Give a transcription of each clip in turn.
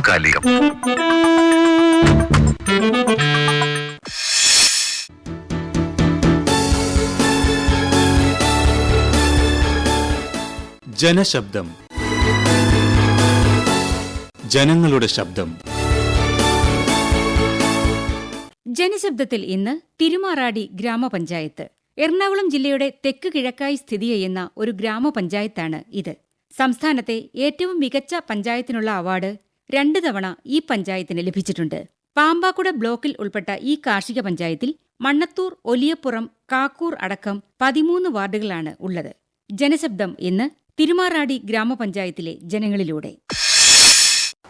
സമകാലികം. ജനശബ്ദം. ജനങ്ങളുടെ ശബ്ദം. ജനശബ്ദത്തിൽ ഇന്ന് തിരുമാറാടി ഗ്രാമപഞ്ചായത്ത്. എറണാകുളം ജില്ലയുടെ തെക്ക് കിഴക്കായി സ്ഥിതി ചെയ്യുന്ന ഒരു ഗ്രാമപഞ്ചായത്താണ് ഇത്. സംസ്ഥാനത്തെ ഏറ്റവും മികച്ച പഞ്ചായത്തിനുള്ള അവാർഡ് രണ്ടു തവണ ഈ പഞ്ചായത്തിന് ലഭിച്ചിട്ടുണ്ട്. പാമ്പാക്കുട ബ്ലോക്കിൽ ഉൾപ്പെട്ട ഈ കാർഷിക പഞ്ചായത്തിൽ മണ്ണത്തൂർ ഒലിയപ്പുറം കാക്കൂർ അടക്കം പതിമൂന്ന് വാർഡുകളാണ് ഉള്ളത്. ജനശബ്ദം ഇന്ന് തിരുമാറാടി ഗ്രാമപഞ്ചായത്തിലെ ജനങ്ങളിലൂടെ.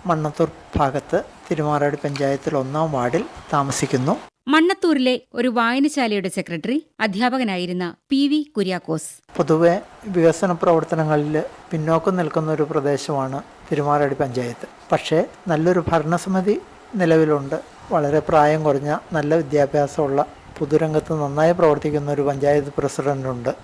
മണ്ണത്തൂർ ഭാഗത്ത് തിരുമാറാടി പഞ്ചായത്തിൽ ഒന്നാം വാർഡിൽ താമസിക്കുന്നു. മണ്ണത്തൂരിലെ ഒരു വായനശാലയുടെ സെക്രട്ടറി അധ്യാപകനായിരുന്ന പി വി കുര്യാക്കോസ്. പൊതുവെ വികസന പ്രവർത്തനങ്ങളിൽ പിന്നോക്കം നിൽക്കുന്ന ഒരു പ്രദേശമാണ് തിരുമാറാടി പഞ്ചായത്ത്. പക്ഷേ നല്ലൊരു ഭരണസമിതി നിലവിലുണ്ട്. വളരെ പ്രായം കുറഞ്ഞ നല്ല വിദ്യാഭ്യാസമുള്ള പൊതുരംഗത്ത് നന്നായി പ്രവർത്തിക്കുന്ന ഒരു പഞ്ചായത്ത് പ്രസിഡന്റുണ്ട്.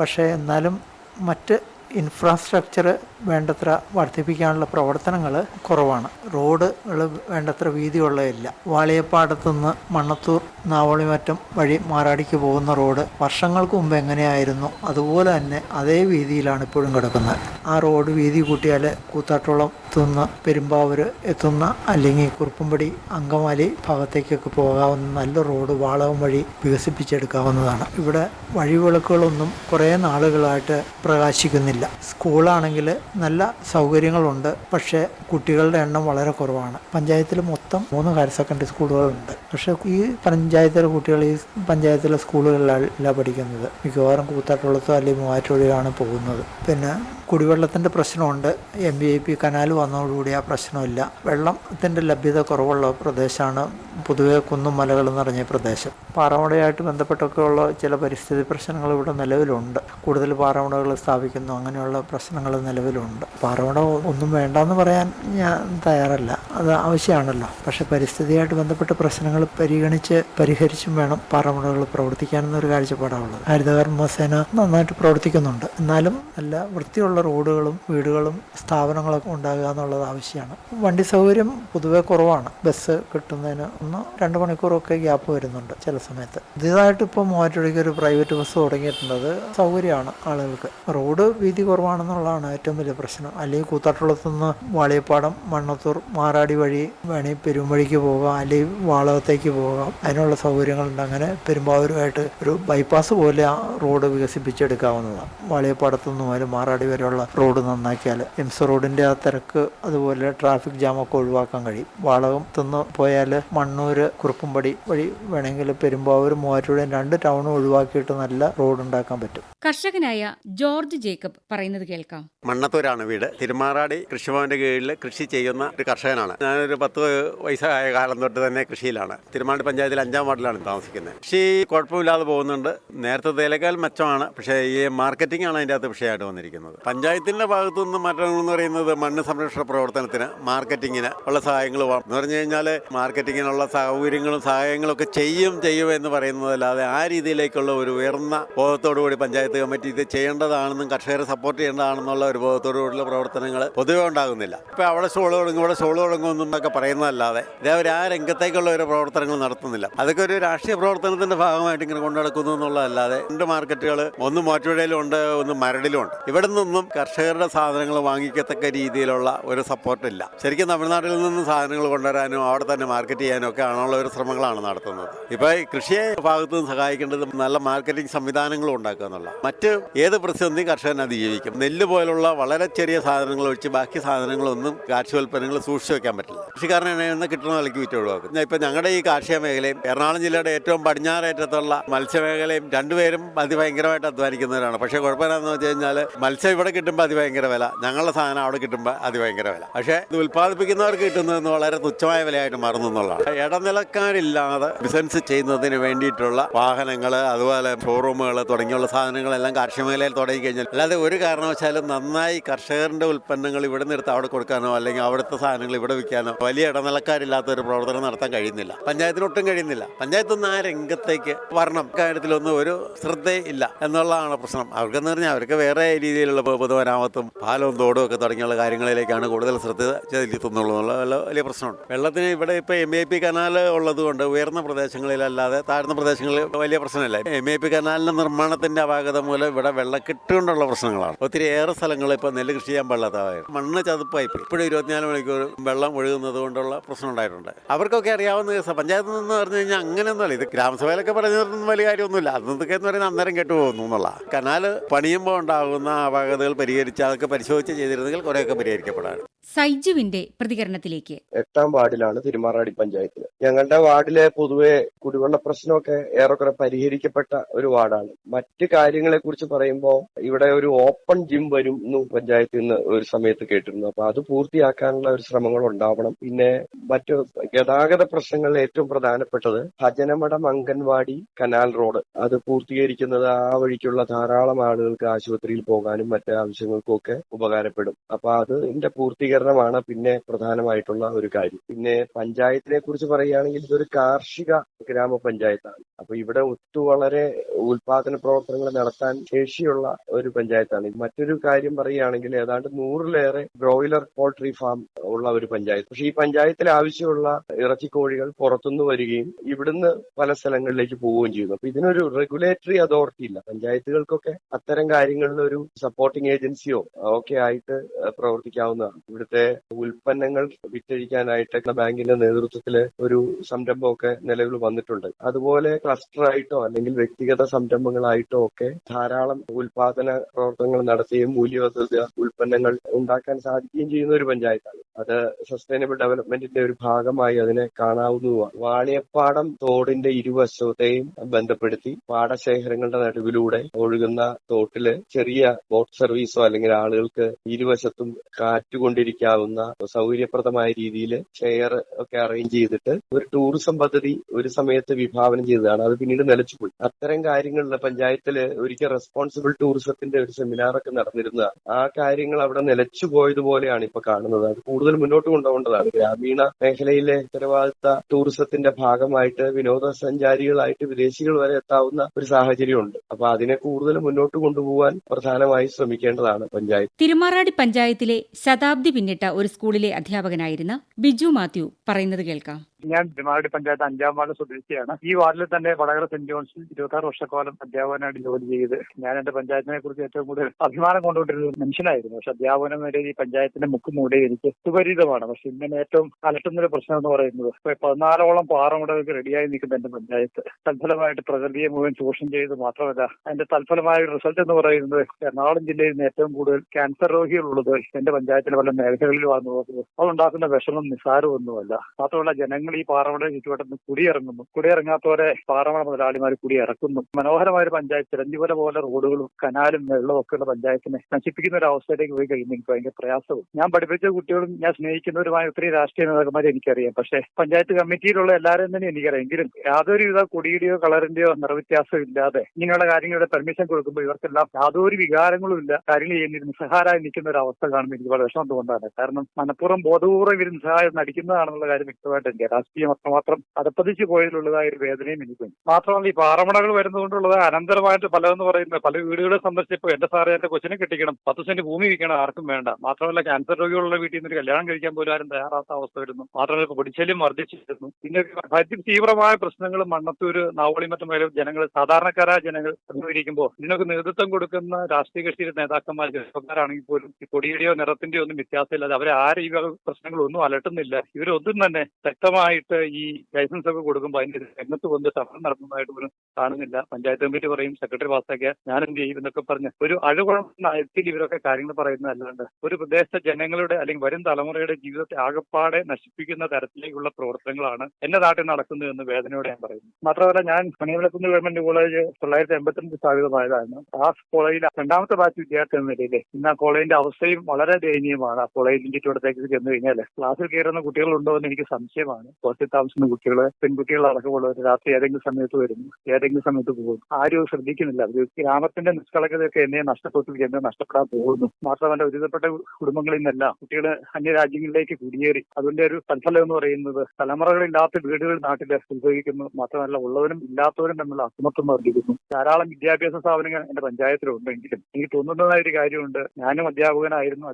പക്ഷേ എന്നാലും മറ്റ് ഇൻഫ്രാസ്ട്രക്ചർ വേണ്ടത്ര വർദ്ധിപ്പിക്കാനുള്ള പ്രവർത്തനങ്ങൾ കുറവാണ്. റോഡുകൾ വേണ്ടത്ര വീതിയുള്ളതില്ല. വാളിയപ്പാടത്തുനിന്ന് മണ്ണത്തൂർ നാവളിമറ്റം വഴി മാറാടിക്ക് പോകുന്ന റോഡ് വർഷങ്ങൾക്ക് മുമ്പ് എങ്ങനെയായിരുന്നു? അതുപോലെ തന്നെ അതേ വീതിയിലാണ് ഇപ്പോഴും കിടക്കുന്നത്. ആ റോഡ് വീതി കൂട്ടിയാൽ കൂത്താട്ടോളം എത്തുന്ന പെരുമ്പാവൂർ എത്തുന്ന അല്ലെങ്കിൽ കുറുപ്പുംപടി അങ്കമാലി ഭാഗത്തേക്കൊക്കെ പോകാവുന്ന നല്ല റോഡ് വാളകം വഴി വികസിപ്പിച്ചെടുക്കാവുന്നതാണ്. ഇവിടെ വഴിവിളക്കുകളൊന്നും കുറേ നാളുകളായിട്ട് പ്രകാശിക്കുന്നില്ല. സ്കൂളാണെങ്കിൽ നല്ല സൗകര്യങ്ങളുണ്ട് പക്ഷേ കുട്ടികളുടെ എണ്ണം വളരെ കുറവാണ്. പഞ്ചായത്തിൽ മൊത്തം മൂന്ന് ഹയർ സെക്കൻഡറി സ്കൂളുകളുണ്ട്. പക്ഷേ ഈ പഞ്ചായത്തിലെ കുട്ടികൾ ഈ പഞ്ചായത്തിലെ സ്കൂളുകളിലല്ല പഠിക്കുന്നത്. മിക്കവാറും കൂത്താട്ടുള്ളത്തോ അല്ലെങ്കിൽ മൂവാറ്റുപുഴയിലാണ് പോകുന്നത്. പിന്നെ കുടിവെള്ളത്തിന്റെ പ്രശ്നമുണ്ട്. M B I P canal വന്നതോടുകൂടി ആ പ്രശ്നമില്ല. വെള്ളത്തിന്റെ ലഭ്യത കുറവുള്ള പ്രദേശമാണ് പൊതുവെ കുന്നും മലകളും നിറഞ്ഞ പ്രദേശം. പാറമടയായിട്ട് ബന്ധപ്പെട്ടൊക്കെയുള്ള ചില പരിസ്ഥിതി പ്രശ്നങ്ങൾ ഇവിടെ നിലവിലുണ്ട്. കൂടുതൽ പാറമടകൾ സ്ഥാപിക്കുന്നു അങ്ങനെയുള്ള പ്രശ്നങ്ങൾ നിലവിലുണ്ട്. പാറമട ഒന്നും വേണ്ടെന്ന് പറയാൻ ഞാൻ തയ്യാറല്ല. അത് ആവശ്യമാണല്ലോ. പക്ഷേ പരിസ്ഥിതിയായിട്ട് ബന്ധപ്പെട്ട പ്രശ്നങ്ങൾ പരിഗണിച്ച് പരിഹരിച്ചും വേണം പാറമടകൾ പ്രവർത്തിക്കാനെന്നൊരു കാഴ്ചപ്പാടാണുള്ളത്. ഹരിതകർമ്മസേന നന്നായിട്ട് പ്രവർത്തിക്കുന്നുണ്ട്. എന്നാലും നല്ല വൃത്തിയുള്ള റോഡുകളും വീടുകളും സ്ഥാപനങ്ങളൊക്കെ ഉണ്ടാകുക എന്നുള്ളത് ആവശ്യമാണ്. വണ്ടി സൗകര്യം പൊതുവെ കുറവാണ്. ബസ് കിട്ടുന്നതിന് ഒന്ന് രണ്ട് മണിക്കൂറൊക്കെ ഗ്യാപ്പ് വരുന്നുണ്ട് ചില സമയത്ത്. പുതിയതായിട്ട് ഇപ്പോൾ മൂവാറ്റുപുഴയ്ക്ക് ഒരു പ്രൈവറ്റ് ബസ് തുടങ്ങിയിട്ടുണ്ട് അത് സൗകര്യമാണ് ആളുകൾക്ക്. റോഡ് വീതി കുറവാണെന്നുള്ളതാണ് ഏറ്റവും വലിയ പ്രശ്നം. അല്ലെങ്കിൽ കൂത്താട്ടുളത്തു നിന്ന് വാളിയപ്പാടം മണ്ണത്തൂർ മാറാടി വഴി വേണമെങ്കിൽ പെരുമ്പഴിക്ക് പോകാം അല്ലെങ്കിൽ വാളകത്തേക്ക് പോകാം. അതിനുള്ള സൗകര്യങ്ങളുണ്ട്. അങ്ങനെ പെരുമ്പാവൂരുമായിട്ട് ഒരു ബൈപ്പാസ് പോലെ ആ റോഡ് വികസിപ്പിച്ചെടുക്കാവുന്നതാണ്. വാളിയപ്പാടത്തു നിന്ന് മുതൽ മാറാടി വരെയുള്ള റോഡ് നന്നാക്കിയാൽ എംസ് റോഡിന്റെ ആ തിരക്ക് അതുപോലെ ട്രാഫിക് ജാമൊക്കെ ഒഴിവാക്കാൻ കഴിയും. വാളകം തിന്ന് പോയാൽ മണ്ണൂര് കുറുപ്പുംപടി വഴി വേണമെങ്കിൽ പെരുമ്പാവൂർ മൂവാറ്റുപുഴയും രണ്ട് ടൗണും ഒഴിവാക്കിയിട്ട് നല്ല റോഡ് ഉണ്ടാക്കാൻ പറ്റും. കർഷകനായ ജോർജ് ജേക്കബ് പറയുന്നത് കേൾക്കാം. മണ്ണത്തൂരാണ് വീട്. തിരുമാറാടി കൃഷിഭവന്റെ കീഴിൽ കൃഷി ചെയ്യുന്ന ഒരു കർഷകനാണ്. ഞാനൊരു പത്ത് വയസ്സായ കാലം തൊട്ട് തന്നെ കൃഷിയിലാണ്. തിരുമാറാടി പഞ്ചായത്തിൽ അഞ്ചാം വാർഡിലാണ് താമസിക്കുന്നത്. കൃഷി കുഴപ്പമില്ലാതെ പോകുന്നുണ്ട്. നേരത്തേക്കാൾ മെച്ചമാണ്. പക്ഷേ ഈ മാർക്കറ്റിംഗ് ആണ് അതിന്റെ അകത്ത് വിഷയമായിട്ട് വന്നിരിക്കുന്നത്. പഞ്ചായത്തിന്റെ ഭാഗത്തു നിന്ന് മാറ്റങ്ങളെന്ന് പറയുന്നത് മണ്ണ് സംരക്ഷണ പ്രവർത്തനത്തിന് മാർക്കറ്റിങ്ങിന് ഉള്ള സഹായങ്ങൾ എന്ന് പറഞ്ഞു കഴിഞ്ഞാൽ മാർക്കറ്റിങ്ങിനുള്ള സൗകര്യങ്ങളും സഹായങ്ങളും ഒക്കെ ചെയ്യും ചെയ്യും എന്ന് പറയുന്നതല്ലാതെ ആ രീതിയിലേക്കുള്ള ഒരു ഉയർന്ന ബോധത്തോടു കൂടി പഞ്ചായത്ത് കമ്മിറ്റി ഇത് ചെയ്യേണ്ടതാണെന്നും കർഷകരെ സപ്പോർട്ട് ചെയ്യേണ്ടതാണെന്നുള്ള ഒരു ബോധത്തോടുകൂടിയുള്ള പ്രവർത്തനങ്ങൾ പൊതുവെ ഉണ്ടാകുന്നില്ല. ഇപ്പം അവിടെ സ്റ്റോൾ തുടങ്ങും ഇവിടെ സ്റ്റോൾ തുടങ്ങും എന്നൊക്കെ പറയുന്നതല്ലാതെ ഇതേവരെ ആ രംഗത്തേക്കുള്ള ഒരു പ്രവർത്തനങ്ങൾ നടത്തുന്നില്ല. അതൊക്കെ ഒരു രാഷ്ട്രീയ പ്രവർത്തനത്തിന്റെ ഭാഗമായിട്ട് ഇങ്ങനെ കൊണ്ടു നടക്കുന്നു എന്നുള്ളതല്ലാതെ രണ്ട് മാർക്കറ്റുകൾ ഒന്ന് മോറ്റുപുഴയിലും ഒന്ന് മരടിലുമുണ്ട് ഇവിടെ നിന്നും കർഷകരുടെ സാധനങ്ങൾ വാങ്ങിക്കത്തക്ക രീതിയിലുള്ള ഒരു സപ്പോർട്ടില്ല. ശരിക്കും തമിഴ്നാട്ടിൽ നിന്ന് സാധനങ്ങൾ കൊണ്ടുവരാനും അവിടെ തന്നെ മാർക്കറ്റ് ചെയ്യാനും ഒക്കെ ആണുള്ള ഒരു ശ്രമങ്ങളാണ് നടത്തുന്നത്. ഇപ്പൊ ഈ കൃഷിയെ ഭാഗത്തു നിന്ന് സഹായിക്കേണ്ടത് നല്ല മാർക്കറ്റിംഗ് സംവിധാനങ്ങളും ഉണ്ടാക്കുക എന്നുള്ള മറ്റ് ഏത് പ്രതിസന്ധി കർഷകൻ അതിജീവിക്കും. നെല്ല് പോലുള്ള വളരെ ചെറിയ സാധനങ്ങൾ ഒഴിച്ച് ബാക്കി സാധനങ്ങളൊന്നും കാർഷികോൽപ്പന്നങ്ങൾ സൂക്ഷിച്ചു വെക്കാൻ പറ്റില്ല. കൃഷിക്കാരനെ എന്ന് കിട്ടുന്ന നിലയ്ക്ക് വിറ്റ് ഒഴിവാക്കും. ഇപ്പൊ ഞങ്ങളുടെ ഈ കാർഷിക മേഖലയും എറണാകുളം ജില്ലയുടെ ഏറ്റവും പടിഞ്ഞാറേറ്റത്തുള്ള മത്സ്യമേഖലയും രണ്ടുപേരും അതിഭയങ്കരമായിട്ട് അധ്വാനിക്കുന്നവരാണ്. പക്ഷേ കുഴപ്പമില്ലാന്ന് വെച്ച് കഴിഞ്ഞാൽ മത്സ്യം ഇവിടെ കിട്ടുമ്പോൾ അതിഭയങ്കര വില. ഞങ്ങളുടെ സാധനം അവിടെ കിട്ടുമ്പോൾ അതിഭയങ്കര വില. പക്ഷേ ഇത് ഉൽപ്പാദിപ്പിക്കുന്നവർക്ക് കിട്ടുന്നതെന്ന് വളരെ തുച്ഛമായ വിലയായിട്ട് മാറുന്നു എന്നുള്ളതാണ്. ഇടനിലക്കാരില്ലാതെ ബിസിനസ് ചെയ്യുന്നതിന് വേണ്ടിയിട്ടുള്ള വാഹനങ്ങൾ അതുപോലെ ഷോറൂമുകൾ തുടങ്ങിയുള്ള സാധനങ്ങളെല്ലാം കാർഷിക മേഖലയിൽ തുടങ്ങി കഴിഞ്ഞാൽ അല്ലാതെ ഒരു കാരണവശാലും നന്നായി കർഷകരുടെ ഉൽപ്പന്നങ്ങൾ ഇവിടെ നിന്ന് എടുത്ത് അവിടെ കൊടുക്കാനോ അല്ലെങ്കിൽ അവിടുത്തെ സാധനങ്ങൾ ഇവിടെ വിൽക്കാനോ വലിയ ഇടനിലക്കാരില്ലാത്ത ഒരു പ്രവർത്തനം നടത്താൻ കഴിയുന്നില്ല. പഞ്ചായത്തിന് ഒട്ടും കഴിയുന്നില്ല. പഞ്ചായത്തൊന്നും ആ രംഗത്തേക്ക് വരണം. കാര്യത്തിലൊന്നും ഒരു ശ്രദ്ധയില്ല എന്നുള്ളതാണ് പ്രശ്നം. അവർക്കെന്ന് പറഞ്ഞാൽ അവർക്ക് വേറെ രീതിയിലുള്ള പൊതുമരാമത്തും പാലവും തോടും ഒക്കെ തുടങ്ങിയുള്ള കാര്യങ്ങളിലേക്കാണ് കൂടുതൽ ശ്രദ്ധ ചെലുത്തുന്നുള്ളൂ. എന്നുള്ള വലിയ പ്രശ്നമുണ്ട്. വെള്ളത്തിന് ഇവിടെ ഇപ്പോൾ എം എ പി കനാൽ ഉള്ളതുകൊണ്ട് ഉയർന്ന പ്രദേശങ്ങളിലല്ലാതെ താഴ്ന്ന പ്രദേശങ്ങളിൽ വലിയ പ്രശ്നമില്ല. എം എ പി കനാലിന്റെ നിർമ്മാണത്തിന്റെ അപാകത മൂലം ഇവിടെ വെള്ളക്കെട്ടുകൊണ്ടുള്ള പ്രശ്നങ്ങളാണ്. ഒത്തിരി ഏറെ സ്ഥലങ്ങളിൽ ഇപ്പോൾ നെല്ല് കൃഷി ചെയ്യാൻ പാടില്ലാത്തതായി മണ്ണ് ചതുപ്പായി പോയി ഇപ്പോഴും ഇരുപത്തിനാല് മണിക്കൂർ വെള്ളം ഒഴുകുന്നത് കൊണ്ടുള്ള പ്രശ്നം ഉണ്ടായിട്ടുണ്ട്. അവർക്കൊക്കെ അറിയാവുന്ന കേസാണ് പഞ്ചായത്ത് നിന്ന് പറഞ്ഞു കഴിഞ്ഞാൽ അങ്ങനെയൊന്നുമല്ല ഇത് ഗ്രാമസഭയിലൊക്കെ പറഞ്ഞതൊന്നും വലിയ കാര്യമൊന്നുമില്ല. അന്നൊക്കെ എന്ന് പറയുന്നത് അന്നേരം കെട്ടുപോകുന്നു എന്നുള്ള കനാൽ പണിയുമ്പോൾ ഉണ്ടാകുന്ന അപാകതകൾ പരിഹരിച്ച് അതൊക്കെ പരിശോധിച്ച് ചെയ്തിരുന്നെങ്കിൽ കുറേയൊക്കെ സൈജുവിന്റെ പ്രതികരണത്തിലേക്ക്. എട്ടാം വാർഡിലാണ് തിരുമാറാടി പഞ്ചായത്തിൽ ഞങ്ങളുടെ വാർഡിലെ പൊതുവെ കുടിവെള്ള പ്രശ്നമൊക്കെ ഏറെക്കുറെ പരിഹരിക്കപ്പെട്ട ഒരു വാർഡാണ്. മറ്റു കാര്യങ്ങളെ കുറിച്ച് പറയുമ്പോൾ ഇവിടെ ഒരു ഓപ്പൺ ജിം വരും എന്ന് പഞ്ചായത്തിൽ നിന്ന് ഒരു സമയത്ത് കേട്ടിരുന്നു. അപ്പൊ അത് പൂർത്തിയാക്കാനുള്ള ഒരു ശ്രമങ്ങൾ ഉണ്ടാവണം. പിന്നെ മറ്റു ഗതാഗത പ്രശ്നങ്ങളിൽ ഏറ്റവും പ്രധാനപ്പെട്ടത് ഭജനമഠം അംഗൻവാടി കനാൽ റോഡ്. അത് പൂർത്തീകരിക്കുന്നത് ആ വഴിക്കുള്ള ധാരാളം ആളുകൾക്ക് ആശുപത്രിയിൽ പോകാനും മറ്റു ആവശ്യങ്ങൾക്കും ഒക്കെ ഉപകാരപ്പെടും. അപ്പൊ അതിന്റെ പൂർത്തീകരണമാണ് പിന്നെ പ്രധാനമായിട്ടുള്ള ഒരു കാര്യം. പിന്നെ പഞ്ചായത്തിനെ കുറിച്ച് പറയുകയാണെങ്കിൽ ഇതൊരു കാർഷിക ഗ്രാമപഞ്ചായത്താണ്. അപ്പൊ ഇവിടെ ഒത്തു വളരെ ഉൽപാദന പ്രവർത്തനങ്ങൾ നടത്താൻ ശേഷിയുള്ള ഒരു പഞ്ചായത്താണ്. മറ്റൊരു കാര്യം പറയുകയാണെങ്കിൽ ഏതാണ്ട് നൂറിലേറെ ബ്രോയിലർ പോൾട്രി ഫാം ഉള്ള ഒരു പഞ്ചായത്ത്. പക്ഷെ ഈ പഞ്ചായത്തിൽ ആവശ്യമുള്ള ഇറച്ചിക്കോഴികൾ പുറത്തുനിന്ന് വരികയും ഇവിടുന്ന് പല സ്ഥലങ്ങളിലേക്ക് പോവുകയും ചെയ്യുന്നു. അപ്പൊ ഇതിനൊരു റെഗുലേറ്ററി അതോറിറ്റി ഇല്ല. പഞ്ചായത്തുകൾക്കൊക്കെ അത്തരം കാര്യങ്ങളിൽ ഒരു സപ്പോർട്ടിംഗ് ഏജൻസിയോ ഒക്കെ ആയിട്ട് ഏഹ്, പ്രവർത്തിക്കാവുന്നതാണ് ഇവിടുത്തെ ഉൽപ്പന്നങ്ങൾ വിറ്റഴിക്കാനായിട്ട് ബാങ്കിന്റെ നേതൃത്വത്തിൽ ഒരു സംരംഭമൊക്കെ നിലവിൽ വന്നിട്ടുണ്ട്. അതുപോലെ ക്ലസ്റ്റർ ആയിട്ടോ അല്ലെങ്കിൽ വ്യക്തിഗത സംരംഭങ്ങളായിട്ടോ ഒക്കെ ധാരാളം ഉൽപാദന പ്രവർത്തനങ്ങൾ നടത്തുകയും മൂല്യവർദ്ധിത ഉൽപ്പന്നങ്ങൾ ഉണ്ടാക്കാൻ സാധിക്കുകയും ചെയ്യുന്ന ഒരു പഞ്ചായത്താണ്. അത് സസ്റ്റൈനബിൾ ഡെവലപ്മെന്റിന്റെ ഒരു ഭാഗമായി അതിനെ കാണാവുന്നതുമാണ്. വാണിയപ്പാടം തോടിന്റെ ഇരുവശത്തെയും ബന്ധപ്പെടുത്തി പാടശേഖരങ്ങളുടെ നടുവിലൂടെ ഒഴുകുന്ന തോട്ടിൽ ചെറിയ ബോട്ട് സർവീസോ അല്ലെങ്കിൽ ആളുകൾക്ക് ഇരുവശത്തും കാറ്റുകൊണ്ടിരിക്കാവുന്ന സൗകര്യപ്രദമായ രീതിയിൽ ഷെയർ ഒക്കെ അറേഞ്ച് ചെയ്തിട്ട് ഒരു ടൂറിസം പദ്ധതി ഒരു സമയത്ത് വിഭാവനം ചെയ്തതാണ്. അത് പിന്നീട് നിലച്ചുപോയി. അത്തരം കാര്യങ്ങളിൽ പഞ്ചായത്തിൽ ഒരിക്കൽ റെസ്പോൺസിബിൾ ടൂറിസത്തിന്റെ ഒരു സെമിനാർ ഒക്കെ നടന്നിരുന്ന ആ കാര്യങ്ങൾ അവിടെ നിലച്ചു പോയതുപോലെയാണ് ഇപ്പൊ കാണുന്നത്. അത് കൂടുതൽ മുന്നോട്ട് കൊണ്ടുപോകേണ്ടതാണ്. ഗ്രാമീണ മേഖലയിലെ ഉത്തരവാദിത്ത ടൂറിസത്തിന്റെ ഭാഗമായിട്ട് വിനോദസഞ്ചാരികളായിട്ട് വിദേശികൾ വരെ എത്താവുന്ന ഒരു സാഹചര്യമുണ്ട്. അപ്പൊ അതിനെ കൂടുതൽ മുന്നോട്ട് കൊണ്ടുപോകാൻ പ്രധാനമായി ശ്രമിക്കേണ്ടതാണ് പഞ്ചായത്ത്. തിരുമാറാടി പഞ്ചായത്തിലെ ശതാബ്ദി പിന്നിട്ട ഒരു സ്കൂളിലെ അധ്യാപകനായിരുന്ന ബിജു മാത്യു പറയുന്നത് കേൾക്കാം. ഞാൻ തിരുമാടി പഞ്ചായത്ത് അഞ്ചാം വാർഡ് സ്വദേശിയാണ്. ഈ വാർഡിൽ തന്നെ വടകര സെന്റ് ജോൺസിൽ ഇരുപത്തി ആറ് വർഷക്കാലം അധ്യാപകനായിട്ട് ജോലി ചെയ്ത് ഞാൻ എന്റെ പഞ്ചായത്തിനെ കുറിച്ച് ഏറ്റവും കൂടുതൽ അഭിമാനം കൊണ്ടുകൊണ്ടിരുന്ന മനുഷ്യനായിരുന്നു. പക്ഷെ അധ്യാപനം വരെ ഈ പഞ്ചായത്തിന്റെ മുക്കുമൂടെ എനിക്ക് സുപരിതമാണ് പക്ഷെ ഇന്നലെ ഏറ്റവും അലട്ടുന്ന ഒരു പ്രശ്നം എന്ന് പറയുന്നത് പതിനാലോളം പാറമുടകൾക്ക് റെഡിയായി നിൽക്കുന്ന എന്റെ പഞ്ചായത്ത്. തൽഫലമായിട്ട് പ്രകൃതിയെ മുഴുവൻ ചൂഷണം ചെയ്ത് മാത്രമല്ല അതിന്റെ തൽഫലമായ റിസൾട്ട് എന്ന് പറയുന്നത് എറണാകുളം ജില്ലയിൽ ഏറ്റവും കൂടുതൽ ക്യാൻസർ രോഗികളുള്ളത് എന്റെ പഞ്ചായത്തിലെ പല മേഖലകളിലുമാണ് നോക്കുന്നത് അതുണ്ടാക്കുന്ന വിഷമം നിസ്സാരമൊന്നുമല്ല. മാത്രമല്ല ജനങ്ങൾ ഈ പാറമട ചുറ്റുവട്ടത്ത് കുടിയിറങ്ങുന്നു. കുടിയിറങ്ങാത്തവരെ പാറമട മുതലാളിമാർ കുടിയിറക്കുന്നു. മനോഹരമായ ഒരു പഞ്ചായത്ത് ചിരഞ്ജീവന പോലെ റോഡുകളും കനാലും വെള്ളവും ഒക്കെയുള്ള പഞ്ചായത്തിനെ നശിപ്പിക്കുന്ന ഒരു അവസ്ഥയിലേക്ക് പോയി കഴിഞ്ഞാൽ എനിക്ക് ഭയങ്കര പ്രയാസവും. ഞാൻ പഠിപ്പിച്ച കുട്ടികളും ഞാൻ സ്നേഹിക്കുന്നവരുമായ ഒത്തിരി രാഷ്ട്രീയ നേതാക്കന്മാരെ എനിക്കറിയാം. പക്ഷേ പഞ്ചായത്ത് കമ്മിറ്റിയിലുള്ള എല്ലാവരും തന്നെ എനിക്കറിയാം. എങ്കിലും യാതൊരുവിധ കൊടിയുടെയോ കളറിന്റെയോ നിറവ്യത്യാസവും ഇല്ലാതെ ഇങ്ങനെയുള്ള കാര്യങ്ങളുടെ പെർമിഷൻ കൊടുക്കുമ്പോൾ ഇവർക്കെല്ലാം യാതൊരു വികാരങ്ങളും ഇല്ല. കാര്യങ്ങൾ ചെയ്യുന്ന നിസ്സഹാരായി നിൽക്കുന്ന ഒരു അവസ്ഥ കാണുമ്പോൾ എനിക്ക് വളരെ തോന്നാണ് കാരണം മനഃപൂർവം ബോധപൂർവം ഇവർ നിസ്സഹായം നടിക്കുന്നതാണെന്നുള്ള കാര്യം വ്യക്തമായിട്ട് എനിക്ക് രാഷ്ട്രീയം അത്രമാത്രം അതപ്പതിച്ചു പോയതിലുള്ളതായ ഒരു വേദനയും എനിക്കുണ്ട് മാത്രമല്ല ഈ പാറമടകൾ വരുന്നതുകൊണ്ടുള്ളത് അനന്തരമായിട്ട് പലതെന്ന് പറയുന്നത് പല വീടുകളെ സന്ദർശിച്ചപ്പോൾ എന്റെ സാറേ എന്റെ കൊച്ചിനെ കെട്ടിക്കണം പത്ത് സെന്റ് ഭൂമി വിൽക്കണം ആർക്കും വേണ്ട. മാത്രമല്ല ക്യാൻസർ രോഗികളുള്ള വീട്ടിൽ നിന്ന് ഒരു കല്യാണം കഴിക്കാൻ പോലും ആരും തയ്യാറാത്ത അവസ്ഥ വരുന്നു. മാത്രമല്ല ഇപ്പൊ പൊടിച്ചലും വർദ്ധിച്ചിരുന്നു പിന്നെ തീവ്രമായ പ്രശ്നങ്ങൾ മണ്ണത്തൂര് നാവളി മറ്റും ജനങ്ങൾ സാധാരണക്കാരായ ജനങ്ങൾ അഭിമുഖീകരിക്കുമ്പോൾ ഇതിനൊക്കെ നേതൃത്വം കൊടുക്കുന്ന രാഷ്ട്രീയ കക്ഷിയുടെ നേതാക്കന്മാർ ചെറുപ്പക്കാരാണെങ്കിൽ പോലും ഈ കൊടിയുടെയോ നിറത്തിന്റെയോ ഒന്നും വ്യത്യാസമില്ലാതെ അവരെ ആരും ഈ പ്രശ്നങ്ങളൊന്നും അലട്ടുന്നില്ല. ഇവരൊന്നും തന്നെ ശക്തമായിട്ട് ഈ ലൈസൻസ് ഒക്കെ കൊടുക്കുമ്പോൾ അതിന്റെ രംഗത്ത് വന്ന് സമരം നടത്തുന്നതായിട്ട് പോലും കാണുന്നില്ല. പഞ്ചായത്ത് കമ്മിറ്റി പറയും സെക്രട്ടറി പാസ്സാക്കിയ ഞാൻ എന്ത് ചെയ്യും എന്നൊക്കെ പറഞ്ഞ് ഒരു നയത്തിൽ ഇവരൊക്കെ കാര്യങ്ങൾ പറയുന്നതല്ലാണ്ട് ഒരു പ്രദേശത്തെ ജനങ്ങളുടെ അല്ലെങ്കിൽ വരും തലമുറയുടെ ജീവിതത്തെ ആകപ്പാടെ നശിപ്പിക്കുന്ന തരത്തിലേക്കുള്ള പ്രവർത്തനങ്ങളാണ് എന്റെ നാട്ടിൽ നടക്കുന്നത് എന്ന് വേദനയോടെ ഞാൻ പറയുന്നു. മാത്രമല്ല ഞാൻ മണിമലക്കുന്ന് ഗവൺമെന്റ് കോളേജ് തൊള്ളായിരത്തി എൺപത്തിരണ്ട് സ്ഥാപിതമായതാണ്. ആ കോളേജിലെ രണ്ടാമത്തെ ബാച്ച് വിദ്യാർത്ഥി എന്ന നിലയിൽ ഇന്ന് ആ കോളേജിന്റെ അവസ്ഥയും വളരെ ദയനീയമാണ് ആ കോളേജിന്റെ ചുവടത്തേക്ക് ചെന്ന് കഴിഞ്ഞാൽ ക്ലാസ്സിൽ കയറുന്ന കുട്ടികളുണ്ടോ എന്ന് എനിക്ക് സംശയമാണ്. പുറത്തിൽ താമസിക്കുന്ന കുട്ടികൾ പെൺകുട്ടികൾ അടക്കമുള്ളവർ രാത്രി ഏതെങ്കിലും സമയത്ത് വരുന്നു. ഏതെങ്കിലും സമയത്ത് പോകുന്നു. ആരും ശ്രദ്ധിക്കുന്നില്ല. ഒരു ഗ്രാമത്തിന്റെ നിഷ്കളങ്കതയൊക്കെ എന്നെ നഷ്ടപ്പെട്ടു എന്നെ നഷ്ടപ്പെടാൻ പോകുന്നു. മാത്രമല്ല ഒരുവിധപ്പെട്ട കുടുംബങ്ങളിൽ നിന്നെല്ലാം കുട്ടികൾ അന്യരാജ്യങ്ങളിലേക്ക് കുടിയേറി. അതിന്റെ ഒരു തൽഫലം എന്ന് പറയുന്നത് തലമുറകളില്ലാത്ത വീടുകൾ നാട്ടിൽ ഉത്ഭവിക്കുന്നു. മാത്രമല്ല ഉള്ളവരും ഇല്ലാത്തവരും തമ്മിലുള്ള അസമത്വം വർദ്ധിക്കുന്നു. ധാരാളം വിദ്യാഭ്യാസ സ്ഥാപനങ്ങൾ എന്റെ പഞ്ചായത്തിലുണ്ടെങ്കിലും എനിക്ക് തോന്നുന്നതായ ഒരു കാര്യമുണ്ട്. ഞാനും അധ്യാപകനായിരുന്നു.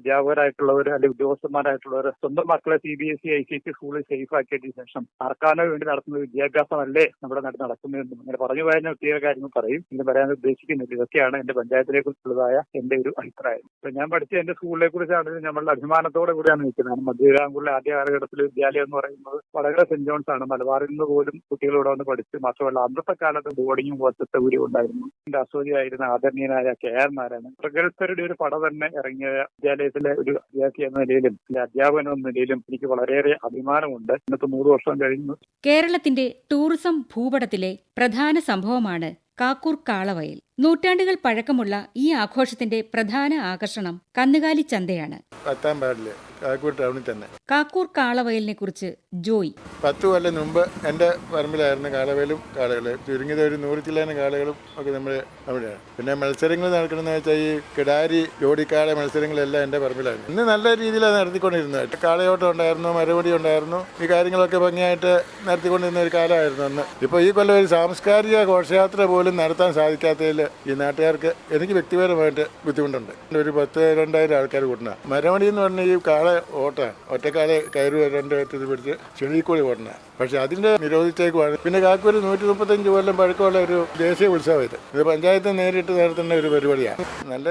അധ്യാപകരായിട്ടുള്ളവർ അല്ലെങ്കിൽ ഉദ്യോഗസ്ഥന്മാരായിട്ടുള്ളവർ സ്വന്തം മക്കളെ C B S E I C T സ്കൂളിൽ സേഫ് ആക്കിയതിനു ശേഷം സർക്കാരിന് വേണ്ടി നടത്തുന്ന വിദ്യാഭ്യാസമല്ലേ നമ്മുടെ നാട്ടിൽ നടക്കുന്നതെന്നും അങ്ങനെ പറഞ്ഞു പോയാൽ ഒത്തിരി കാര്യങ്ങൾ പറയും. ഇത് പറയാൻ ഉദ്ദേശിക്കുന്നില്ല. ഇതൊക്കെയാണ് എന്റെ പഞ്ചായത്തിനെ കുറിച്ചുള്ളതായ എന്റെ ഒരു അഭിപ്രായം. ഇപ്പൊ ഞാൻ പഠിച്ച എന്റെ സ്കൂളിനെ കുറിച്ചാണെങ്കിലും നമ്മളുടെ അഭിമാനത്തോടെ കൂടിയാണ് നിൽക്കുന്നത്. മധ്യരാങ്കുള്ള ആദ്യ കാലഘട്ടത്തിലെ വിദ്യാലയം എന്ന് പറയുന്നത് വളരെ സെന്റ് ജോൺസ് ആണ്. മലബാറിൽ നിന്ന് പോലും കുട്ടികൾ ഇവിടെ വന്ന് പഠിച്ച് മാത്രമല്ല അന്നത്തെ കാലത്ത് ബോർഡിങ്ങും പോലത്തെ സൗകര്യം ഉണ്ടായിരുന്നു. എന്റെ അസൂചിയായിരുന്ന ആദരണീയനായ കെ ആർ നാരായണൻ. പ്രഗത്ഭരുടെ ഒരു പടം തന്നെ ഇറങ്ങിയ വിദ്യാലയത്തിലെ ഒരു വിദ്യാർത്ഥി എന്ന നിലയിലും അധ്യാപകൻ എന്ന നിലയിലും എനിക്ക് വളരെയേറെ അഭിമാനമുണ്ട്. ഇന്നത്തെ നൂറ് വർഷം കഴിഞ്ഞു. കേരളത്തിന്റെ ടൂറിസം ഭൂപടത്തിലെ പ്രധാന സംഭവമാണ് കാക്കൂർ കാളവയൽ. നൂറ്റാണ്ടുകൾ പഴക്കമുള്ള ഈ ആഘോഷത്തിന്റെ പ്രധാന ആകർഷണം കന്നുകാലി ചന്തയാണ്. പത്താം പാടിൽ കാക്കൂർ ടൗണിൽ തന്നെ. കാക്കൂർ കാളവയലിനെ കുറിച്ച് ജോയ്. പത്ത് കൊല്ലം മുമ്പ് എന്റെ പറമ്പിലായിരുന്നു കാളവയലും കാളകളും. ചുരുങ്ങിയത് ഒരു നൂറ് ചില്ലാനും കാളകളും ഒക്കെ നമ്മൾ അവിടെയാണ്. പിന്നെ മത്സരങ്ങൾ നടക്കണമെന്ന് വെച്ചാൽ ഈ കിടാരി ജോഡിക്കാള മത്സരങ്ങളെല്ലാം എന്റെ പറമ്പിലായിരുന്നു. ഇന്ന് നല്ല രീതിയിലാണ് നടത്തിക്കൊണ്ടിരുന്നത്. കാളയോട്ടം ഉണ്ടായിരുന്നു മരവടി ഉണ്ടായിരുന്നു. ഈ കാര്യങ്ങളൊക്കെ ഭംഗിയായിട്ട് നടത്തിക്കൊണ്ടിരുന്ന ഒരു കാലമായിരുന്നു അന്ന്. ഇപ്പോൾ ഈ കൊല്ലം ഒരു സാംസ്കാരിക ഘോഷയാത്ര പോലും നടത്താൻ സാധിക്കാത്തതിൽ ഈ നാട്ടുകാർക്ക് എനിക്ക് വ്യക്തിപരമായിട്ട് ബുദ്ധിമുട്ടുണ്ട്. ഒരു പത്ത് രണ്ടായിരം ആൾക്കാർ കൂട്ടണ. മരവണി എന്ന് പറഞ്ഞാൽ ഈ കാളെ ഓട്ടാണ് ഒറ്റക്കാലെ കയറി രണ്ട് കയറ്റത്തിൽ പിടിച്ച് ചെളിയിൽ കൂടി ഓടണ. പക്ഷെ അതിന്റെ നിരോധിച്ചേക്കുവാണ്. പിന്നെ കാക്കൂര് നൂറ്റി മുപ്പത്തഞ്ച് കൊല്ലം പഴക്കമുള്ള ഒരു ദേശീയ ഉത്സവം ഇത് ഇത് പഞ്ചായത്ത് നേരിട്ട് നടത്തുന്ന ഒരു പരിപാടിയാണ്. നല്ല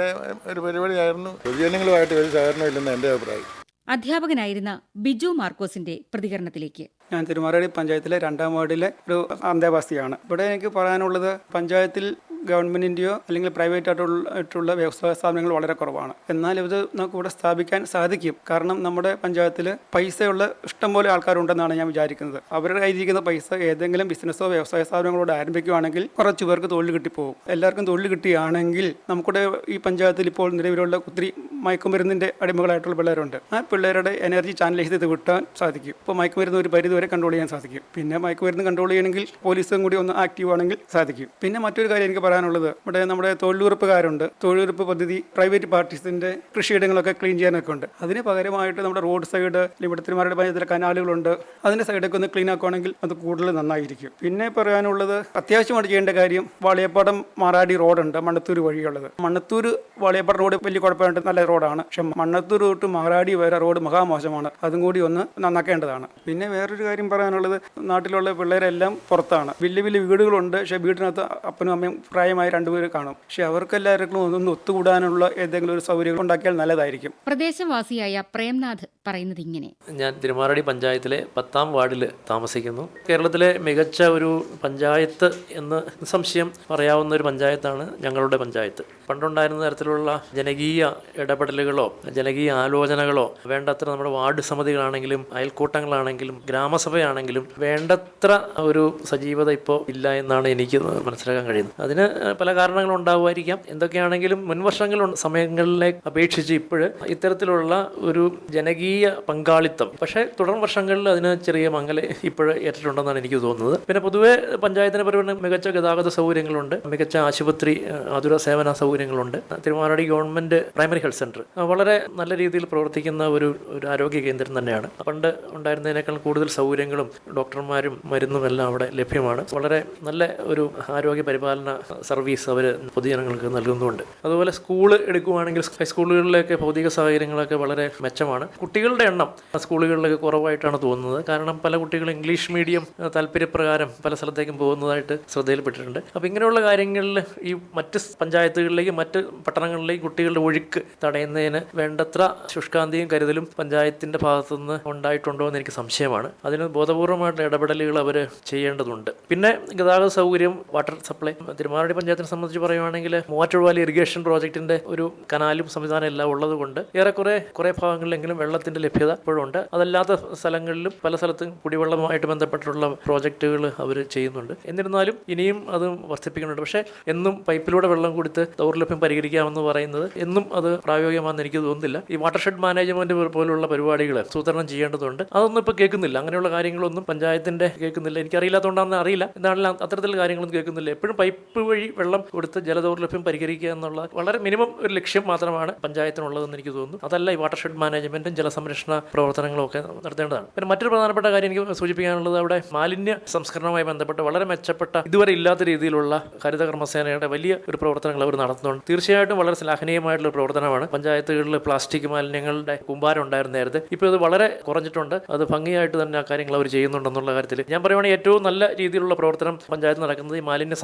ഒരു പരിപാടിയായിരുന്നു. പൊതുജനങ്ങളുമായിട്ട് ഒരു സഹകരണമില്ലെന്ന് എന്റെ അഭിപ്രായം. അധ്യാപകനായിരുന്ന ബിജു മാർക്കോസിന്റെ പ്രതികരണത്തിലേക്ക്. ഞാൻ തിരുമാറടി പഞ്ചായത്തിലെ രണ്ടാം വാർഡിലെ ഒരു അന്തേവാസിയാണ്. ഇവിടെ എനിക്ക് പറയാനുള്ളത് പഞ്ചായത്തിൽ ഗവൺമെന്റിന്റെയോ അല്ലെങ്കിൽ പ്രൈവറ്റ് ആയിട്ടുള്ള വ്യവസായ സ്ഥാപനങ്ങൾ വളരെ കുറവാണ്. എന്നാൽ ഇത് നമുക്ക് ഇവിടെ സ്ഥാപിക്കാൻ സാധിക്കും. കാരണം നമ്മുടെ പഞ്ചായത്തിൽ പൈസയുള്ള ഇഷ്ടംപോലെ ആൾക്കാരുണ്ടെന്നാണ് ഞാൻ വിചാരിക്കുന്നത്. അവരുടെ കയ്യിരിക്കുന്ന പൈസ ഏതെങ്കിലും ബിസിനസ്സോ വ്യവസായ സ്ഥാപനങ്ങളോട് ആരംഭിക്കുകയാണെങ്കിൽ കുറച്ച് പേർക്ക് തൊഴിൽ കിട്ടിപ്പോകും. എല്ലാവർക്കും തൊഴിൽ കിട്ടുകയാണെങ്കിൽ നമുക്കിവിടെ ഈ പഞ്ചായത്തിൽ ഇപ്പോൾ നിലവിലുള്ള ഒത്തിരി മയക്കുമരുന്നിന്റെ അടിമകളായിട്ടുള്ള പിള്ളേരുണ്ട്. ആ പിള്ളേരുടെ എനർജി ചാനലൈസ് ചെയ്ത് വിട്ടാൻ സാധിക്കും. ഇപ്പോൾ മയക്കുമരുന്ന് ഒരു പരിധി വരെ കൺട്രോൾ ചെയ്യാൻ സാധിക്കും. പിന്നെ മയക്കുമരുന്ന് കൺട്രോൾ ചെയ്യണമെങ്കിൽ പോലീസും കൂടി ഒന്ന് ആക്റ്റീവ് ആണെങ്കിൽ സാധിക്കും. പിന്നെ മറ്റൊരു കാര്യം എനിക്ക് പറയാനുള്ളത് ഇവിടെ നമ്മുടെ തൊഴിലുറപ്പുകാരുണ്ട്. തൊഴിലുറപ്പ് പദ്ധതി പ്രൈവറ്റ് പാർട്ടീസിന്റെ കൃഷിയിടങ്ങളൊക്കെ ക്ലീൻ ചെയ്യാനൊക്കെ ഉണ്ട് അതിന് പകരമായിട്ട് നമ്മുടെ റോഡ് സൈഡ് ഇവിടെ തിരുമാരുടെ പഞ്ചായത്തിലെ കനാലുകളുണ്ട്. അതിന്റെ സൈഡൊക്കെ ഒന്ന് ക്ലീൻ ആക്കുവാണെങ്കിൽ അത് കൂടുതൽ നന്നായിരിക്കും. പിന്നെ പറയാനുള്ളത് അത്യാവശ്യമായിട്ട് ചെയ്യേണ്ട കാര്യം വാളിയപ്പാടം മാറാടി റോഡുണ്ട് മണ്ണത്തൂർ വഴിയുള്ളത്. മണ്ണത്തൂർ വാളിയപ്പാടം റോഡ് വലിയ കുഴപ്പമായിട്ട് നല്ല റോഡാണ്. പക്ഷെ മണ്ണത്തൂർ തൊട്ട് മാറാടി വരെ റോഡ് മഹാമോശമാണ്. അതും കൂടി ഒന്ന് നന്നാക്കേണ്ടതാണ്. പിന്നെ വേറൊരു കാര്യം പറയാനുള്ളത് നാട്ടിലുള്ള പിള്ളേരെല്ലാം പുറത്താണ്. വലിയ വലിയ വീടുകളുണ്ട്. പക്ഷേ വീടിനകത്ത് അപ്പനും അമ്മയും പ്രായമായ രണ്ടുപേര് കാണും. പക്ഷെ അവർക്കെല്ലാവർക്കും ഒന്ന് ഒത്തുകൂടാനുള്ള ഏതെങ്കിലും ഒരു സൗകര്യം ഉണ്ടാക്കിയാൽ നല്ലതായിരിക്കും. പ്രദേശവാസിയായ പ്രേംനാഥ് പറയുന്നത് ഇങ്ങനെ. ഞാൻ തിരുമാറടി പഞ്ചായത്തിലെ പത്താം വാർഡിൽ താമസിക്കുന്നു. കേരളത്തിലെ മികച്ച ഒരു പഞ്ചായത്ത് എന്ന് സംശയം പറയാവുന്ന ഒരു പഞ്ചായത്താണ് ഞങ്ങളുടെ പഞ്ചായത്ത്. പണ്ടുണ്ടായിരുന്ന തരത്തിലുള്ള ജനകീയ ഇടപെടലുകളോ ജനകീയ ആലോചനകളോ വേണ്ടത്ര നമ്മുടെ വാർഡ് സമിതികളാണെങ്കിലും അയൽക്കൂട്ടങ്ങളാണെങ്കിലും ഗ്രാമസഭയാണെങ്കിലും വേണ്ടത്ര ഒരു സജീവത ഇപ്പോൾ ഇല്ല എന്നാണ് എനിക്ക് മനസ്സിലാക്കാൻ കഴിയുന്നത്. അതിന് പല കാരണങ്ങളും ഉണ്ടാവുമായിരിക്കാം. എന്തൊക്കെയാണെങ്കിലും മുൻവർഷങ്ങളിൽ സമയങ്ങളിലെ അപേക്ഷിച്ച് ഇപ്പോൾ ഇത്തരത്തിലുള്ള ഒരു ജനകീയ പങ്കാളിത്തം. പക്ഷേ തുടർ വർഷങ്ങളിൽ അതിന് ചെറിയ മംഗല ഇപ്പോൾ ഏറ്റിട്ടുണ്ടെന്നാണ് എനിക്ക് തോന്നുന്നത്. പിന്നെ പൊതുവേ പഞ്ചായത്തിനെ പരിപാടി മികച്ച ഗതാഗത സൗകര്യങ്ങളുണ്ട്. മികച്ച ആശുപത്രി ആതുര സേവന സൗകര്യങ്ങളുണ്ട്. Thirumaradi government primary health centre. വളരെ നല്ല രീതിയിൽ പ്രവർത്തിക്കുന്ന ഒരു ഒരു ആരോഗ്യ കേന്ദ്രം തന്നെയാണ്. പണ്ട് ഉണ്ടായിരുന്നതിനേക്കാൾ കൂടുതൽ സൗകര്യങ്ങളും ഡോക്ടർമാരും മരുന്നും എല്ലാം അവിടെ ലഭ്യമാണ്. വളരെ നല്ല ഒരു ആരോഗ്യ പരിപാലന സർവീസ് അവർ പൊതുജനങ്ങൾക്ക് നൽകുന്നുണ്ട് അതുപോലെ സ്കൂൾ എടുക്കുകയാണെങ്കിൽ ഹൈസ്കൂളുകളിലൊക്കെ ഭൗതിക സാഹചര്യങ്ങളൊക്കെ വളരെ മെച്ചമാണ്. കുട്ടികളുടെ എണ്ണം സ്കൂളുകളിലൊക്കെ കുറവായിട്ടാണ് തോന്നുന്നത്. കാരണം പല കുട്ടികളും ഇംഗ്ലീഷ് മീഡിയം താല്പര്യപ്രകാരം പല സ്ഥലത്തേക്കും പോകുന്നതായിട്ട് ശ്രദ്ധയിൽപ്പെട്ടിട്ടുണ്ട്. അപ്പോൾ ഇങ്ങനെയുള്ള കാര്യങ്ങളിൽ ഈ മറ്റ് പഞ്ചായത്തുകളിലേക്ക് മറ്റ് പട്ടണങ്ങളിലേക്ക് കുട്ടികളുടെ ഒഴുക്ക് തടയുന്നതിന് വേണ്ടത്ര ശുഷ്കാന്തിയും കരുതലും പഞ്ചായത്തിന്റെ ഭാഗത്തുനിന്ന് ഉണ്ടായിട്ടുണ്ടോ എന്ന് എനിക്ക് സംശയമാണ്. അതിന് ബോധപൂർവമായിട്ടുള്ള ഇടപെടലുകൾ അവർ ചെയ്യേണ്ടതുണ്ട്. പിന്നെ ഗതാഗത സൗകര്യം വാട്ടർ സപ്ലൈ തിരുമാറടി തിരുമാറാടി പഞ്ചായത്തിനെ സംബന്ധിച്ച് പറയുവാണെങ്കിൽ മൂവാറ്റുപുഴ ഇറിഗേഷൻ പ്രോജക്റ്റിന്റെ ഒരു കനാലും സംവിധാനം എല്ലാം ഉള്ളത് കൊണ്ട് ഏറെക്കുറെ കുറെ ഭാഗങ്ങളിലെങ്കിലും വെള്ളത്തിന്റെ ലഭ്യത ഇപ്പോഴുണ്ട് അതല്ലാത്ത സ്ഥലങ്ങളിലും പല സ്ഥലത്തും കുടിവെള്ളവുമായിട്ട് ബന്ധപ്പെട്ടുള്ള പ്രോജക്റ്റുകൾ അവർ ചെയ്യുന്നുണ്ട്. എന്നിരുന്നാലും ഇനിയും അത് വർദ്ധിപ്പിക്കുന്നുണ്ട്. പക്ഷേ എന്നും പൈപ്പിലൂടെ വെള്ളം കൊടുത്ത് ദൗർലഭ്യം പരിഹരിക്കാമെന്ന് പറയുന്നത് എന്നും അത് പ്രായോഗികമാണെന്ന് എനിക്ക് തോന്നുന്നില്ല. ഈ വാട്ടർഷെഡ് മാനേജ്മെന്റ് പോലുള്ള പരിപാടികൾ സൂത്രണം ചെയ്യേണ്ടതുണ്ട്. അതൊന്നും ഇപ്പോൾ കേൾക്കുന്നില്ല. അങ്ങനെയുള്ള കാര്യങ്ങളൊന്നും പഞ്ചായത്തിന്റെ കേൾക്കുന്നില്ല. എനിക്കറിയില്ലാത്തതുകൊണ്ടാണെന്ന് അറിയില്ല. എന്താണെങ്കിലും അത്തരത്തിലുള്ള കാര്യങ്ങളൊന്നും കേൾക്കുന്നില്ല. എപ്പോഴും പൈപ്പ് വഴി വെള്ളം കൊടുത്ത് ജലദൗർലഭ്യം പരിഹരിക്കുക എന്നുള്ള വളരെ മിനിമം ഒരു ലക്ഷ്യം മാത്രമാണ് പഞ്ചായത്തിനുള്ളതെന്ന് എനിക്ക് തോന്നുന്നു. അതല്ല ഈ വാട്ടർഷെഡ് മാനേജ്മെന്റും ജലസംരക്ഷണ പ്രവർത്തനങ്ങളും ഒക്കെ നടത്തേണ്ടതാണ്. പിന്നെ മറ്റൊരു പ്രധാനപ്പെട്ട കാര്യം എനിക്ക് സൂചിപ്പിക്കാനുള്ളത് അവിടെ മാലിന്യ സംസ്കരണവുമായി ബന്ധപ്പെട്ട് വളരെ മെച്ചപ്പെട്ട ഇതുവരെ ഇല്ലാത്ത രീതിയിലുള്ള ഹരിത കർമ്മസേനയുടെ വലിയ ഒരു പ്രവർത്തനങ്ങൾ അവർ നടത്തുന്നുണ്ട്. തീർച്ചയായിട്ടും വളരെ ശ്ലാഘനീയമായിട്ടുള്ള പ്രവർത്തനമാണ്. പഞ്ചായത്തുകളിൽ പ്ലാസ്റ്റിക് മാലിന്യങ്ങളുടെ കുമ്പാരം ഉണ്ടായിരുന്നു നേരത്തെ ഇപ്പോൾ ഇത് വളരെ കുറഞ്ഞിട്ടുണ്ട്. അത് ഭംഗിയായിട്ട് തന്നെ ആ കാര്യങ്ങൾ അവർ ചെയ്യുന്നുണ്ടെന്നുള്ള കാര്യത്തിൽ ഞാൻ പറയുവാണെങ്കിൽ ഏറ്റവും നല്ല രീതിയിലുള്ള പ്രവർത്തനം പഞ്ചായത്ത് നടക്കുന്നത് ഈ മാലിന്യ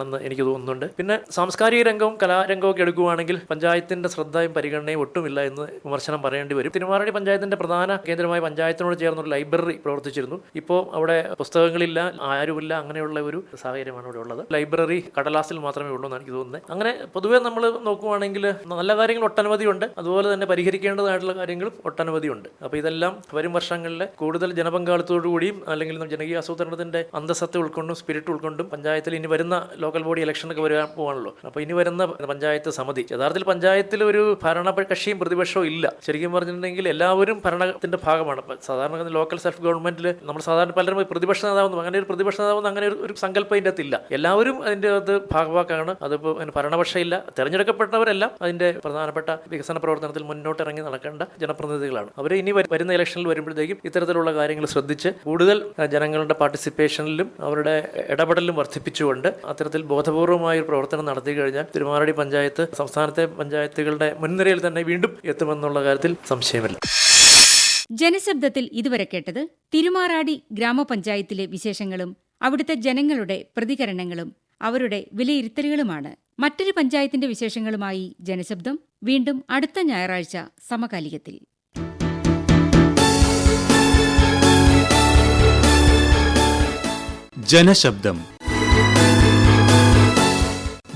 സംസ്കരണത്തിലാണെന്ന് എനിക്ക് തോന്നുന്നുണ്ട്. പിന്നെ സാംസ്കാരിക രംഗവും കലാരംഗവും എടുക്കുകയാണെങ്കിൽ പഞ്ചായത്തിന്റെ ശ്രദ്ധയും പരിഗണനയും ഒട്ടുമില്ല എന്ന് വിമർശനം പറയേണ്ടി വരും. തിരുമാറാടി പഞ്ചായത്തിന്റെ പ്രധാന കേന്ദ്രമായ പഞ്ചായത്തിനോട് ചേർന്ന ഒരു ലൈബ്രറി പ്രവർത്തിച്ചിരുന്നു. ഇപ്പോൾ അവിടെ പുസ്തകങ്ങളില്ല ആരുമില്ല അങ്ങനെയുള്ള ഒരു സാഹചര്യമാണ് ഇവിടെ ഉള്ളത്. ലൈബ്രറി കടലാസിൽ മാത്രമേ ഉള്ളൂ എന്നാണ് എനിക്ക് തോന്നുന്നത്. അങ്ങനെ പൊതുവെ നമ്മൾ നോക്കുകയാണെങ്കിൽ നല്ല കാര്യങ്ങൾ ഒട്ടനവധിയുണ്ട് അതുപോലെ തന്നെ പരിഹരിക്കേണ്ടതായിട്ടുള്ള കാര്യങ്ങളും ഒട്ടനവധിയുണ്ട് അപ്പോൾ ഇതെല്ലാം വരും വർഷങ്ങളിൽ കൂടുതൽ ജനപങ്കാളിത്തോടു കൂടിയും അല്ലെങ്കിൽ ജനകീയ ആസൂത്രണത്തിന്റെ അന്തസ്സത്തെ ഉൾക്കൊണ്ടും സ്പിരിറ്റ് ഉൾക്കൊണ്ടും പഞ്ചായത്തിൽ ഇനി വരുന്ന ലോക്കൽ ബോഡി ഇലക്ഷനൊക്കെ വരാൻ പോവാണല്ലോ. അപ്പോൾ ഇനി വരുന്ന പഞ്ചായത്ത് സമിതി യഥാർത്ഥത്തിൽ പഞ്ചായത്തിൽ ഒരു ഭരണ കക്ഷിയും പ്രതിപക്ഷവും ഇല്ല. ശരിക്കും പറഞ്ഞിട്ടുണ്ടെങ്കിൽ എല്ലാവരും ഭരണത്തിന്റെ ഭാഗമാണ്. സാധാരണ ലോക്കൽ സെൽഫ് ഗവൺമെന്റിൽ നമ്മൾ സാധാരണ പലരും പ്രതിപക്ഷ നേതാവെന്നും അങ്ങനെ ഒരു പ്രതിപക്ഷ നേതാവെന്ന് അങ്ങനെ ഒരു സങ്കല്പം ഇതിന്റെ അകത്തില്ല എല്ലാവരും അതിന്റെ അകത്ത് ഭാഗവാക്കാണ്. അതിപ്പോൾ അതിന് ഭരണപക്ഷമില്ല തെരഞ്ഞെടുക്കപ്പെട്ടവരെല്ലാം അതിന്റെ പ്രധാനപ്പെട്ട വികസന പ്രവർത്തനത്തിൽ മുന്നോട്ട് ഇറങ്ങി നടക്കേണ്ട ജനപ്രതിനിധികളാണ്. അവർ ഇനി വരു- വരുന്ന ഇലക്ഷനിൽ വരുമ്പോഴത്തേക്കും ഇത്തരത്തിലുള്ള കാര്യങ്ങൾ ശ്രദ്ധിച്ച് കൂടുതൽ ജനങ്ങളുടെ പാർട്ടിസിപ്പേഷനിലും അവരുടെ ഇടപെടലും വർദ്ധിപ്പിച്ചുകൊണ്ട് അത്തരത്തിൽ ബോധപൂർവമായ ഒരു പ്രവർത്തനം നടത്തി കഴിഞ്ഞാൽ തിരുമാറടി പഞ്ചായത്ത് സംസ്ഥാനത്തെ പഞ്ചായത്തുകളുടെ മുൻനിരയിൽ തന്നെ വീണ്ടും എത്തുമെന്നുള്ള കാര്യത്തിൽ സംശയമില്ല. ജനശബ്ദത്തിൽ ഇതുവരെ കേട്ടത് തിരുമാറാടി ഗ്രാമപഞ്ചായത്തിലെ വിശേഷങ്ങളും അവിടുത്തെ ജനങ്ങളുടെ പ്രതികരണങ്ങളും അവരുടെ വിലയിരുത്തലുകളുമാണ്. മറ്റൊരു പഞ്ചായത്തിന്റെ വിശേഷങ്ങളുമായി ജനശബ്ദം വീണ്ടും അടുത്ത ഞായറാഴ്ച സമകാലികത്തിൽ. ജനശബ്ദം